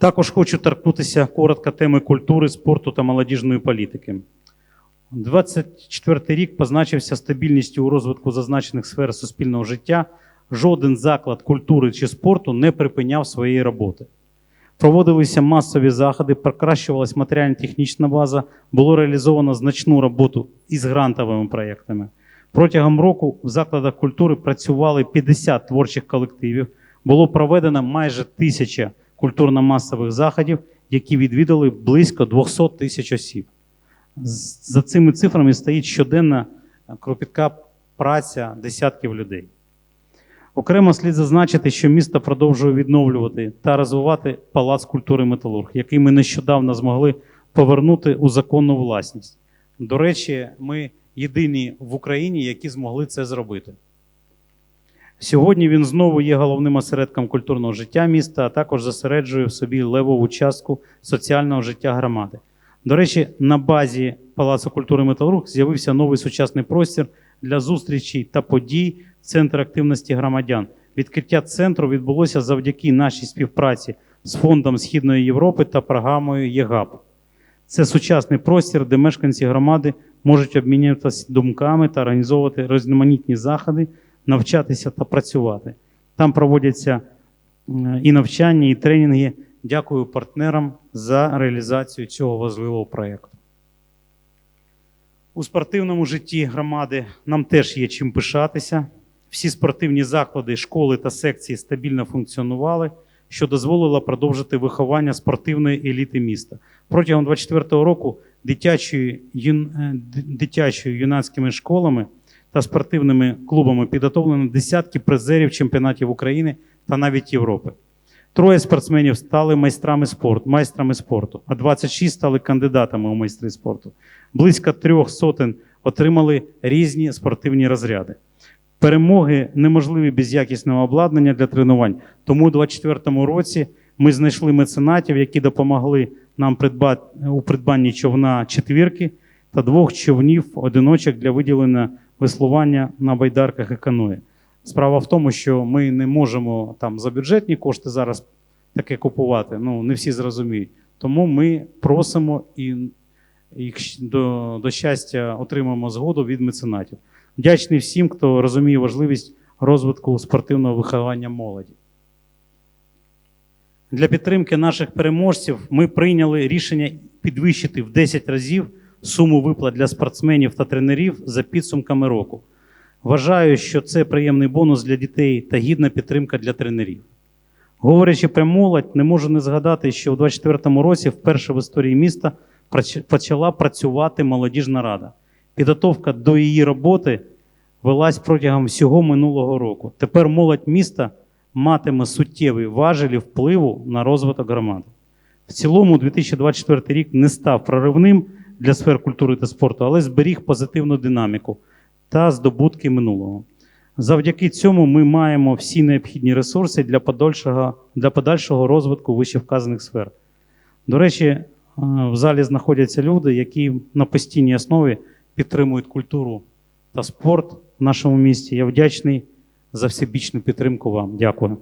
Також хочу торкнутися коротко теми культури, спорту та молодіжної політики. 24 рік позначився стабільністю у розвитку зазначених сфер суспільного життя. Жоден заклад культури чи спорту не припиняв своєї роботи. Проводилися масові заходи, покращувалась матеріально-технічна база, було реалізовано значну роботу із грантовими проєктами. Протягом року в закладах культури працювали 50 творчих колективів, було проведено майже тисяча культурно-масових заходів, які відвідали близько 200 тисяч осіб. За цими цифрами стоїть щоденна кропітка праця десятків людей. Окремо слід зазначити, що місто продовжує відновлювати та розвивати палац культури Металург, який ми нещодавно змогли повернути у законну власність. До речі, ми єдині в Україні, які змогли це зробити. Сьогодні він знову є головним осередком культурного життя міста, а також зосереджує в собі левову частку соціального життя громади. До речі, на базі Палацу культури Металург з'явився новий сучасний простір для зустрічей та подій Центр активності громадян. Відкриття центру відбулося завдяки нашій співпраці з Фондом Східної Європи та програмою ЄГАП. Це сучасний простір, де мешканці громади можуть обмінюватися думками та організовувати різноманітні заходи, навчатися та працювати. Там проводяться і навчання, і тренінги. Дякую партнерам за реалізацію цього важливого проєкту. У спортивному житті громади нам теж є чим пишатися. Всі спортивні заклади, школи та секції стабільно функціонували, що дозволило продовжити виховання спортивної еліти міста. Протягом 2024 року дитячою, юн, е, дитячою юнацькими школами та спортивними клубами підготовлено десятки призерів чемпіонатів України та навіть Європи. Троє спортсменів стали майстрами спорту, майстрами спорту, а 26 стали кандидатами у майстри спорту. Близько трьох сотень отримали різні спортивні розряди. Перемоги неможливі без якісного обладнання для тренувань. Тому у 2024 році ми знайшли меценатів, які допомогли нам придбати у придбанні човна четвірки та двох човнів одиночок для виділення веслування на байдарках і каної. Справа в тому, що ми не можемо там за бюджетні кошти зараз таке купувати. Ну не всі зрозуміють. Тому ми просимо і, і до, до щастя отримаємо згоду від меценатів. Вдячний всім, хто розуміє важливість розвитку спортивного виховання молоді. Для підтримки наших переможців ми прийняли рішення підвищити в 10 разів суму виплат для спортсменів та тренерів за підсумками року. Вважаю, що це приємний бонус для дітей та гідна підтримка для тренерів. Говорячи про молодь, не можу не згадати, що у 2024 році вперше в історії міста почала працювати молодіжна рада. Підготовка до її роботи велась протягом всього минулого року. Тепер молодь міста матиме суттєві важелі впливу на розвиток громади. В цілому, 2024 рік не став проривним для сфер культури та спорту, але зберіг позитивну динаміку та здобутки минулого. Завдяки цьому ми маємо всі необхідні ресурси для подальшого, для подальшого розвитку вищевказаних сфер. До речі, е, в залі знаходяться люди, які на постійній основі підтримують культуру та спорт в нашому місті. Я вдячний за всебічну підтримку вам. Дякую.